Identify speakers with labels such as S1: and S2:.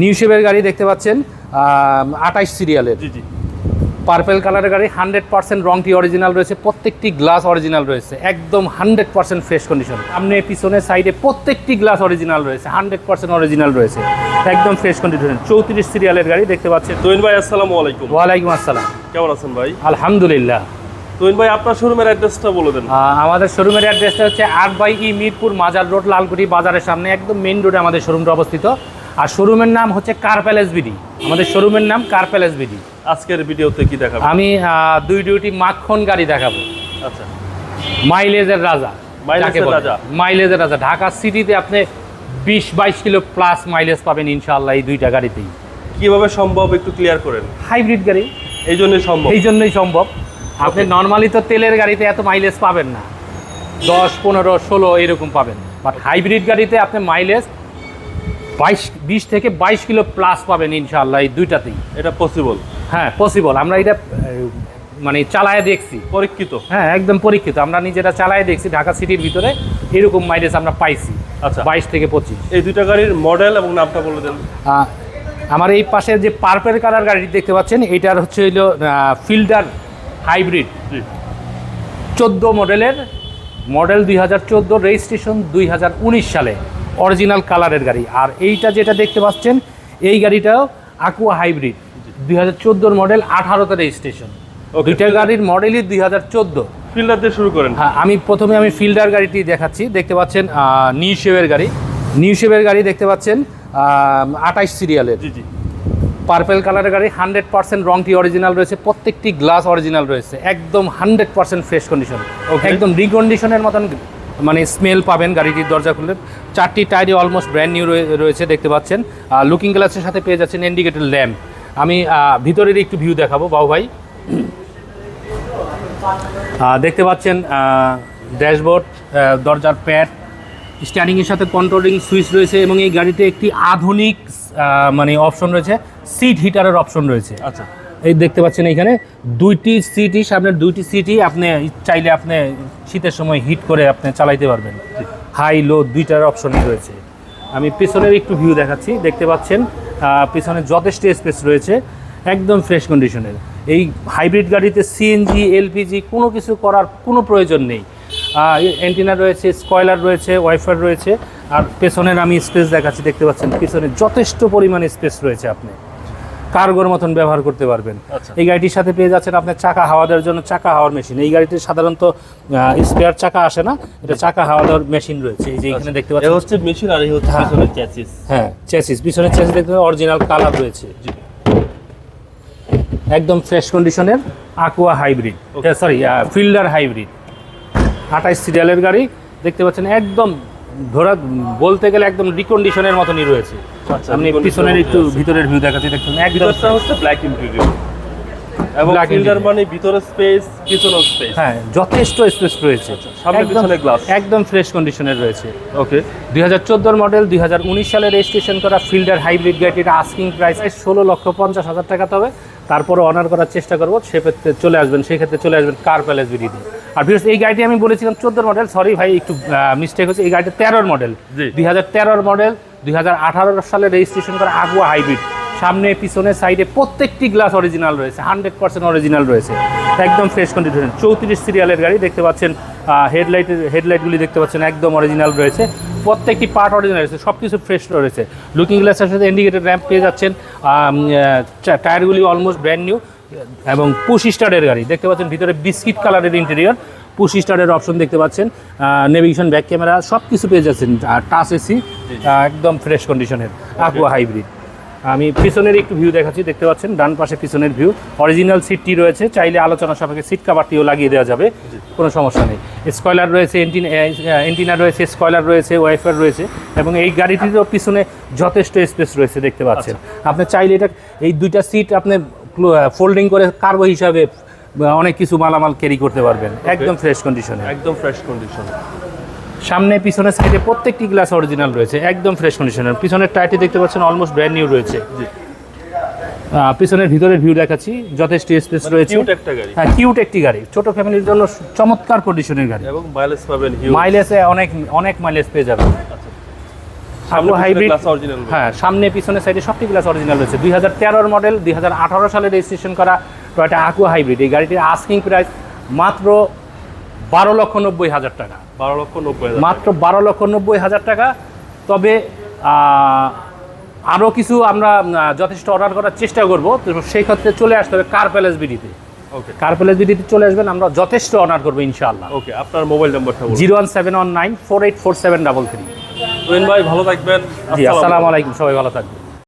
S1: New শেপের গাড়ি দেখতে পাচ্ছেন আঠাইশ সিরিয়ালের পার্পেল কালারের গাড়ি হান্ড্রেড পার্সেন্ট রংটি অরিজিনাল রয়েছে প্রত্যেকটি গ্লাস অরিজিনাল রয়েছে একদম হান্ড্রেড পার্সেন্ট ফ্রেশ কন্ডিশন সামনে পিছনে সাইডে প্রত্যেকটি গ্লাস অরিজিনাল রয়েছে হান্ড্রেড পার্সেন্ট অরিজিনাল রয়েছে একদম ফ্রেশ কন্ডিশন চৌত্রিশ সিরিয়ালের গাড়ি দেখতে পাচ্ছেন।
S2: তুহিন ভাই আসসালামু আলাইকুম।
S1: ওয়ালাইকুম আসসালাম।
S2: কেমন আছেন ভাই?
S1: আলহামদুলিল্লাহ।
S2: তুহিন ভাই আপনার শোরুমের অ্যাড্রেসটা বলে দেন।
S1: আমাদের শোরুমের অ্যাড্রেসটা হচ্ছে আট বাই ই মিরপুর মাজার রোড লালকুটি বাজারের সামনে একদম মেইন রোডে আমাদের শোরুমটা অবস্থিত। আর শোরুমের নাম হচ্ছে কার প্যালেস বিডি আমাদের শোরুমের নাম কার প্যালেস বিডি
S2: আজকের ভিডিওতে কি দেখাবো?
S1: আমি দুই ডিউটি মাখন গাড়ি দেখাবো।
S2: আচ্ছা।
S1: মাইলেজের রাজা।
S2: মাইলেজের রাজা।
S1: মাইলেজের রাজা। ঢাকা সিটিতে আপনি বিশ বাইশ কিলো প্লাস মাইলেজ পাবেন ইনশাআল্লাহ এই দুইটা গাড়িতেই।
S2: কীভাবে সম্ভব একটু ক্লিয়ার করেন?
S1: হাইব্রিড গাড়ি।
S2: এই জন্যই সম্ভব।
S1: এই জন্যই সম্ভব। আপনি নর্মালি তো তেলের গাড়িতে এত মাইলেজ পাবেন না। দশ পনেরো ষোলো এরকম পাবেন। বাট হাইব্রিড গাড়িতে আপনি মাইলেজ বাইশ বিশ থেকে বাইশ কিলো প্লাস পাবেন ইনশাআল্লাহ এই দুইটাতেই।
S2: এটা পসিবল
S1: হ্যাঁ পসিবল আমরা এটা মানে চালায় দেখছি।
S2: পরীক্ষিত?
S1: হ্যাঁ একদম পরীক্ষিত। আমরা নিজেরা চালায় দেখছি ঢাকা সিটির ভিতরে এরকম মাইলেজ আমরা পাইছি
S2: আচ্ছা।
S1: বাইশ থেকে পঁচিশ।
S2: এই দুইটা গাড়ির মডেল এবং নামটা বলে দেন।
S1: আমার এই পাশে যে পার্পেল কালার গাড়ি দেখতে পাচ্ছেন এটার হচ্ছে হইল ফিল্ডার হাইব্রিড চোদ্দ মডেলের মডেল দুই হাজার চোদ্দ রেজিস্ট্রেশন দুই হাজার উনিশ সালে। অরিজিনাল কালারের গাড়ি। আর এইটা যেটা দেখতে পাচ্ছেন এই গাড়িটাও আকুয়া হাইব্রিড দুই হাজার মডেল আঠারোতে রেজিস্ট্রেশন. দুইটা গাড়ির মডেলই দুই হাজার চোদ্দ।
S2: ফিল্ডার দিয়ে শুরু করেন।
S1: হ্যাঁ আমি প্রথমে আমি ফিল্ডার গাড়িটি দেখাচ্ছি। দেখতে পাচ্ছেন নিউ শেপের গাড়ি। নিউ শেপের গাড়ি দেখতে পাচ্ছেন আঠাইশ সিরিয়ালের।
S2: জি জি।
S1: পার্পেল কালারের গাড়ি হান্ড্রেড পার্সেন্ট রংটি অরিজিনাল রয়েছে প্রত্যেকটি গ্লাস অরিজিনাল রয়েছে একদম হান্ড্রেড পার্সেন্ট ফ্রেশ কন্ডিশন. একদম রিকন্ডিশনের মতন মানে স্মেল পাবেন গাড়িটির দরজা খুললে। চারটি টায়ারই অলমোস্ট ব্র্যান্ড নিউ রয়েছে, দেখতে পাচ্ছেন। লুকিং গ্লাসের সাথে পেয়ে যাচ্ছেন ইন্ডিকেটর ল্যাম্প আমি ভিতরের একটু ভিউ দেখাবো, বাবু ভাই। দেখতে পাচ্ছেন ড্যাশবোর্ড দরজার প্যাড স্ট্যান্ডিংয়ের সাথে কন্ট্রোলিং সুইচ রয়েছে এবং এই গাড়িতে একটি আধুনিক মানে অপশন রয়েছে। সিট হিটারের অপশন রয়েছে।
S2: আচ্ছা।
S1: এই দেখতে পাচ্ছেন এখানে দুইটি সিটই সামনের দুইটি সিটই আপনি চাইলে আপনি শীতের সময় হিট করে আপনি চালাইতে পারবেন। হাই, লো দুইটার অপশনই রয়েছে। আমি পিছনের একটু ভিউ দেখাচ্ছি। দেখতে পাচ্ছেন পিছনে যথেষ্ট স্পেস রয়েছে, একদম ফ্রেশ কন্ডিশনের এই হাইব্রিড গাড়িতে সিএনজি এলপিজি কোনো কিছু করার কোনো প্রয়োজন নেই। অ্যান্টিনা রয়েছে স্কয়লার রয়েছে ওয়াইফার রয়েছে। আর পেছনের আমি স্পেস দেখাচ্ছি, দেখতে পাচ্ছেন, পিছনে যথেষ্ট পরিমাণে স্পেস রয়েছে আপনি। কার্গোর মতন ব্যবহার করতে পারবেন।
S2: আচ্ছা।
S1: এই গাড়িটির সাথে পেয়ে যাচ্ছেন আপনার চাকা হাওয়া দেওয়ার জন্য চাকা হাওয়ার মেশিন। এই গাড়িতে সাধারণত স্পেয়ার চাকা আসে না এটা চাকা হাওয়া দেওয়ার মেশিন রয়েছে। এই যে এখানে দেখতে
S2: এ
S1: পাচ্ছেন
S2: হচ্ছে মেশিন আর এই হচ্ছে
S1: হ্যাঁ।
S2: পিছনের চ্যাসিস
S1: হ্যাঁ চেসিস পিছনের চেসিস দেখতে অরিজিনাল কালার রয়েছে। একদম ফ্রেশ কন্ডিশনের Aqua hybrid. Sorry Fielder hybrid আঠাইশ সিরিয়ালের গাড়ি দেখতে পাচ্ছেন একদম ধরা বলতে গেলে একদম রিকন্ডিশনের মতনই রয়েছে।
S2: আচ্ছা,
S1: আপনি পিছনের একটু ভিতরের ভিউ দেখাচ্ছি দেখুন এক
S2: ভিতরটা হচ্ছে ব্ল্যাক ইন্টেরিয়র এবং
S1: interior।
S2: মানে ভিতরে স্পেস পিছনে স্পেস
S1: হ্যাঁ যথেষ্ট স্পেস রয়েছে।
S2: সামনে
S1: একদম-
S2: পিছনে glass।
S1: একদম ফ্রেশ কন্ডিশনের রয়েছে।
S2: ওকে
S1: দুই হাজার চোদ্দোর মডেল দুই হাজার উনিশ সালে রেজিস্ট্রেশন করা ফিল্ডার হাইব্রিড গাড়িটির আস্কিং প্রাইস ষোলো লক্ষ পঞ্চাশ হাজার টাকা তবে। তারপরে অনার করার চেষ্টা করব সেক্ষেত্রে চলে আসবেন সেই ক্ষেত্রে চলে আসবেন কার প্যালেস বিডিতে আর বিশেষ এই গাড়িটি আমি বলেছিলাম চোদ্দোর মডেল সরি ভাই একটু মিস্টেক হচ্ছে এই গাড়িটা তেরোর মডেল। দুই হাজার তেরোর মডেল দুই হাজার আঠারো সালে রেজিস্ট্রেশন করা আগুয়া হাইব্রিড সামনে পিছনে সাইডে প্রত্যেকটি গ্লাস অরিজিনাল রয়েছে হান্ড্রেড পার্সেন্ট অরিজিনাল রয়েছে। একদম ফ্রেশ কন্ডিশন চৌত্রিশ সিরিয়ালের গাড়ি দেখতে পাচ্ছেন হেডলাইটের হেডলাইটগুলি দেখতে পাচ্ছেন একদম অরিজিনাল রয়েছে। প্রত্যেকটি পার্ট অরিজিনাল রয়েছে সব কিছু ফ্রেশ রয়েছে। লুকিং গ্লাসের সাথে ইন্ডিকেটর র্যাম্প পেয়ে যাচ্ছেন টায়ারগুলি অলমোস্ট ব্র্যান্ড নিউ এবং পুশ স্টারের গাড়ি। দেখতে পাচ্ছেন ভিতরে বিস্কিট কালারের ইন্টেরিয়র পুশ স্টারের অপশন দেখতে পাচ্ছেন। নেভিগেশন ব্যাক ক্যামেরা সব কিছু পেয়ে যাচ্ছেন আর টাচ এসি একদম ফ্রেশ কন্ডিশনের আকুয়া হাইব্রিড আমি পিছনের একটু ভিউ দেখাচ্ছি দেখতে পাচ্ছেন ডান পাশে পিছনের ভিউ অরিজিনাল সিটটি রয়েছে চাইলে আলোচনা সাপেক্ষে সিট কাভারটিও লাগিয়ে দেওয়া যাবে কোনো সমস্যা নেই। স্কয়লার রয়েছে এন্টিনা এন্টিনা রয়েছে স্কয়লার রয়েছে ওয়াইফার রয়েছে এবং এই গাড়িটিরও পিছনে যথেষ্ট স্পেস রয়েছে দেখতে পাচ্ছেন। আপনি চাইলে এটা এই দুইটা সিট আপনি ফোল্ডিং করে কার্বো হিসাবে অনেক কিছু মালামাল ক্যারি করতে পারবেন। একদম ফ্রেশ কন্ডিশনে
S2: একদম ফ্রেশ কন্ডিশন
S1: সামনে পিছনে সাইডে প্রত্যেকটি গ্লাস অরিজিনাল রয়েছে একদম ফ্রেশ কন্ডিশনের পিছনের টায়ারটি দেখতে পাচ্ছেন অলমোস্ট ব্র্যান্ড নিউ রয়েছে। পিছনের ভিতরের ভিউ দেখাচ্ছি যথেষ্ট স্পেস রয়েছে।
S2: কিউট একটা গাড়ি।
S1: হ্যাঁ কিউট একটি গাড়ি। ছোট ফ্যামিলির জন্য চমৎকার কন্ডিশনের গাড়ি।
S2: এবং মাইলেজ পাবেন
S1: মাইলেজে অনেক অনেক মাইলেজ পেয়ে যাবেন।
S2: সামনে
S1: হাইব্রিড হ্যাঁ সামনে পিছনে সাইডে সবটি গ্লাস অরিজিনাল রয়েছে। দুই হাজার তেরোর মডেল দুই হাজার আঠারো সালে রেজিস্ট্রেশন করা টয়টা আকুয়া হাইব্রিড এই গাড়িটির আস্কিং প্রাইস মাত্র বারো লক্ষ নব্বই হাজার টাকা।
S2: বারো লক্ষ নব্বই
S1: মাত্র বারো লক্ষ নব্বই হাজার টাকা। তবে আরও কিছু আমরা যথেষ্ট অর্ডার করার চেষ্টা করব। তো সেই ক্ষেত্রে চলে আসতে হবে কার প্যালেস বিডিতে
S2: ওকে
S1: কার প্যালেস বিডিতে চলে আসবেন আমরা যথেষ্ট অর্ডার করব ইনশাআল্লাহ।
S2: ওকে আপনার মোবাইল নাম্বারটা
S1: zero one seven one nine four eight four seven double three.
S2: ভাই ভালো থাকবেন।
S1: জি আসসালামু আলাইকুম সবাই ভালো থাকবেন।